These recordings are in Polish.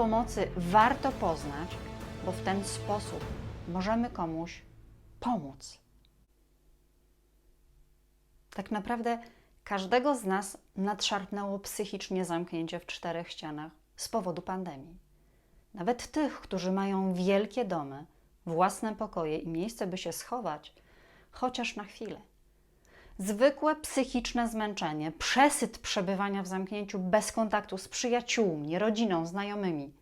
pomocy warto poznać, bo w ten sposób możemy komuś pomóc. Tak naprawdę każdego z nas nadszarpnęło psychicznie zamknięcie w czterech ścianach z powodu pandemii. Nawet tych, którzy mają wielkie domy, własne pokoje i miejsce, by się schować, chociaż na chwilę. Zwykłe psychiczne zmęczenie, przesyt przebywania w zamknięciu bez kontaktu z przyjaciółmi, rodziną, znajomymi,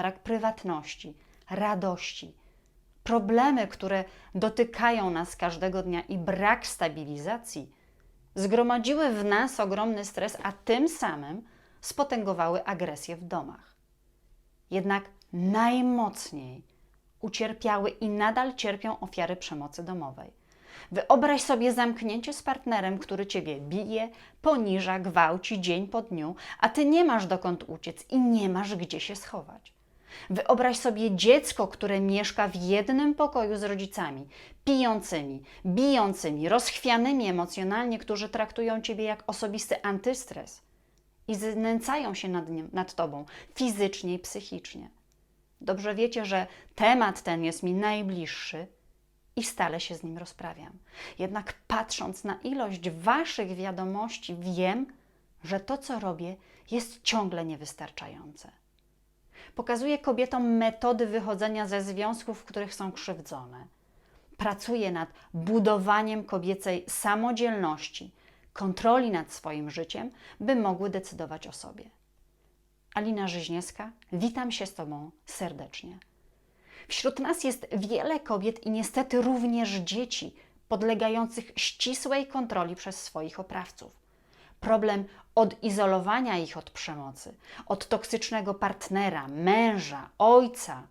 brak prywatności, radości, problemy, które dotykają nas każdego dnia i brak stabilizacji zgromadziły w nas ogromny stres, a tym samym spotęgowały agresję w domach. Jednak najmocniej ucierpiały i nadal cierpią ofiary przemocy domowej. Wyobraź sobie zamknięcie z partnerem, który ciebie bije, poniża, gwałci dzień po dniu, a ty nie masz dokąd uciec i nie masz gdzie się schować. Wyobraź sobie dziecko, które mieszka w jednym pokoju z rodzicami, pijącymi, bijącymi, rozchwianymi emocjonalnie, którzy traktują ciebie jak osobisty antystres i znęcają się nad, nim, nad tobą fizycznie i psychicznie. Dobrze wiecie, że temat ten jest mi najbliższy i stale się z nim rozprawiam. Jednak patrząc na ilość waszych wiadomości, wiem, że to, co robię, jest ciągle niewystarczające. Pokazuję kobietom metody wychodzenia ze związków, w których są krzywdzone. Pracuję nad budowaniem kobiecej samodzielności, kontroli nad swoim życiem, by mogły decydować o sobie. Alina Żyźniewska, witam się z Tobą serdecznie. Wśród nas jest wiele kobiet i niestety również dzieci podlegających ścisłej kontroli przez swoich oprawców. Problem odizolowania ich od przemocy, od toksycznego partnera, męża, ojca,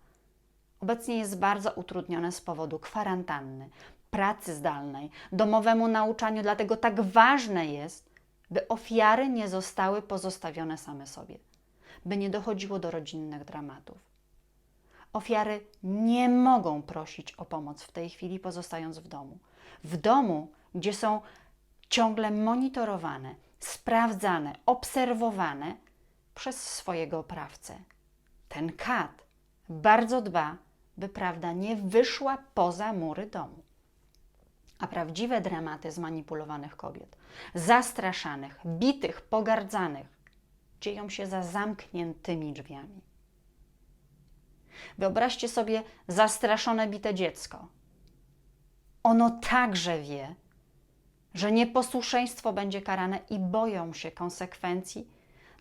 obecnie jest bardzo utrudnione z powodu kwarantanny, pracy zdalnej, domowemu nauczaniu, dlatego tak ważne jest, by ofiary nie zostały pozostawione same sobie, by nie dochodziło do rodzinnych dramatów. Ofiary nie mogą prosić o pomoc w tej chwili, pozostając w domu. W domu, gdzie są ciągle monitorowane, sprawdzane, obserwowane przez swojego oprawcę. Ten kat bardzo dba, by prawda nie wyszła poza mury domu. A prawdziwe dramaty zmanipulowanych kobiet, zastraszanych, bitych, pogardzanych, dzieją się za zamkniętymi drzwiami. Wyobraźcie sobie zastraszone, bite dziecko. Ono także wie, że nieposłuszeństwo będzie karane i boją się konsekwencji,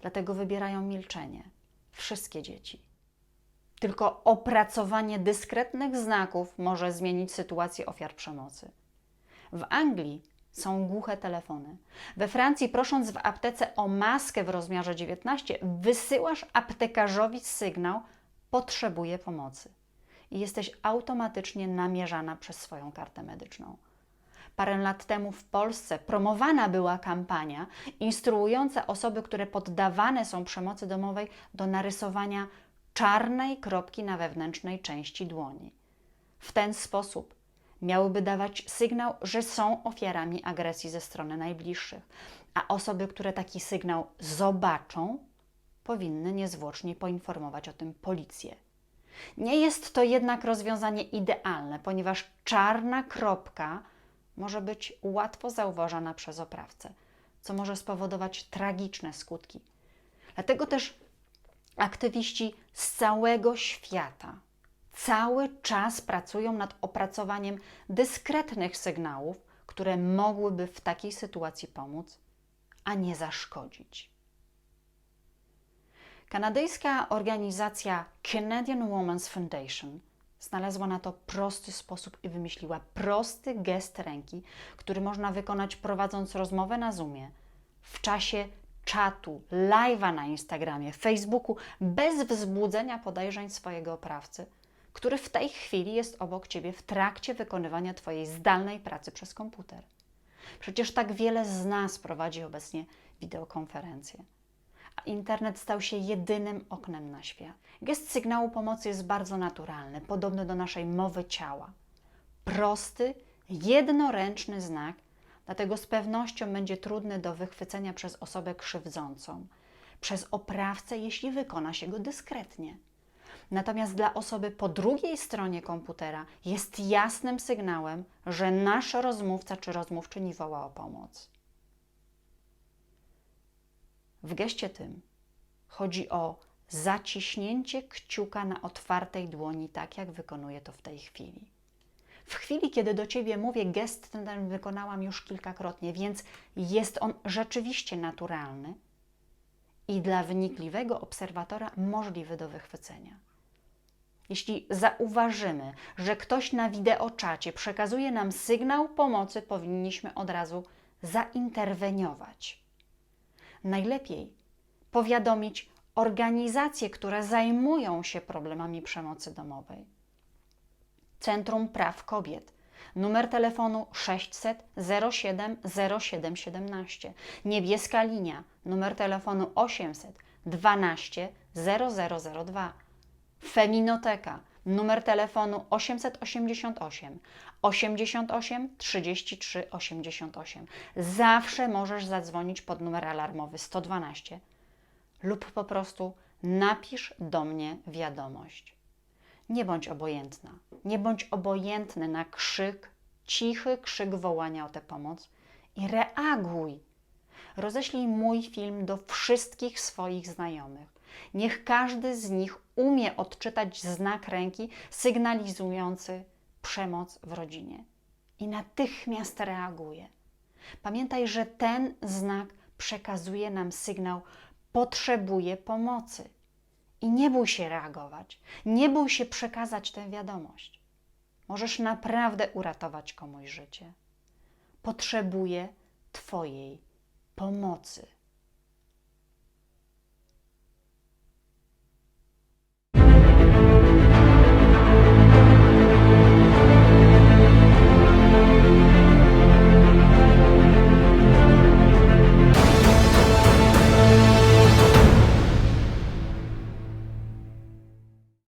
dlatego wybierają milczenie. Wszystkie dzieci. Tylko opracowanie dyskretnych znaków może zmienić sytuację ofiar przemocy. W Anglii są głuche telefony. We Francji, prosząc w aptece o maskę w rozmiarze 19, wysyłasz aptekarzowi sygnał: potrzebuję pomocy. I jesteś automatycznie namierzana przez swoją kartę medyczną. Parę lat temu w Polsce promowana była kampania instruująca osoby, które poddawane są przemocy domowej do narysowania czarnej kropki na wewnętrznej części dłoni. W ten sposób miałyby dawać sygnał, że są ofiarami agresji ze strony najbliższych, a osoby, które taki sygnał zobaczą, powinny niezwłocznie poinformować o tym policję. Nie jest to jednak rozwiązanie idealne, ponieważ czarna kropka może być łatwo zauważana przez oprawcę, co może spowodować tragiczne skutki. Dlatego też aktywiści z całego świata cały czas pracują nad opracowaniem dyskretnych sygnałów, które mogłyby w takiej sytuacji pomóc, a nie zaszkodzić. Kanadyjska organizacja Canadian Women's Foundation znalazła na to prosty sposób i wymyśliła prosty gest ręki, który można wykonać prowadząc rozmowę na Zoomie w czasie czatu, live'a na Instagramie, Facebooku, bez wzbudzenia podejrzeń swojego oprawcy, który w tej chwili jest obok ciebie w trakcie wykonywania twojej zdalnej pracy przez komputer. Przecież tak wiele z nas prowadzi obecnie wideokonferencje internet stał się jedynym oknem na świat. Gest sygnału pomocy jest bardzo naturalny, podobny do naszej mowy ciała. Prosty, jednoręczny znak, dlatego z pewnością będzie trudny do wychwycenia przez osobę krzywdzącą. przez oprawcę, jeśli wykona się go dyskretnie. Natomiast dla osoby po drugiej stronie komputera jest jasnym sygnałem, że nasz rozmówca czy rozmówczyni woła o pomoc. W geście tym chodzi o zaciśnięcie kciuka na otwartej dłoni, tak jak wykonuję to w tej chwili. W chwili, kiedy do Ciebie mówię, gest ten wykonałam już kilkakrotnie, więc jest on rzeczywiście naturalny i dla wnikliwego obserwatora możliwy do wychwycenia. Jeśli zauważymy, że ktoś na wideoczacie przekazuje nam sygnał pomocy, powinniśmy od razu zainterweniować. Najlepiej powiadomić organizacje, które zajmują się problemami przemocy domowej. Centrum Praw Kobiet. Numer telefonu 600 07 07 17. Niebieska linia. Numer telefonu 800 12 0002. Feminoteka. Numer telefonu 888 88 33 88. Zawsze możesz zadzwonić pod numer alarmowy 112 lub po prostu napisz do mnie wiadomość. Nie bądź obojętna, nie bądź obojętny na krzyk, cichy krzyk wołania o tę pomoc i reaguj. Roześlij mój film do wszystkich swoich znajomych. Niech każdy z nich umie odczytać znak ręki sygnalizujący przemoc w rodzinie i natychmiast reaguje. Pamiętaj, że ten znak przekazuje nam sygnał: potrzebuję pomocy. I nie bój się reagować, nie bój się przekazać tę wiadomość. Możesz naprawdę uratować komuś życie. Potrzebuję Twojej pomocy.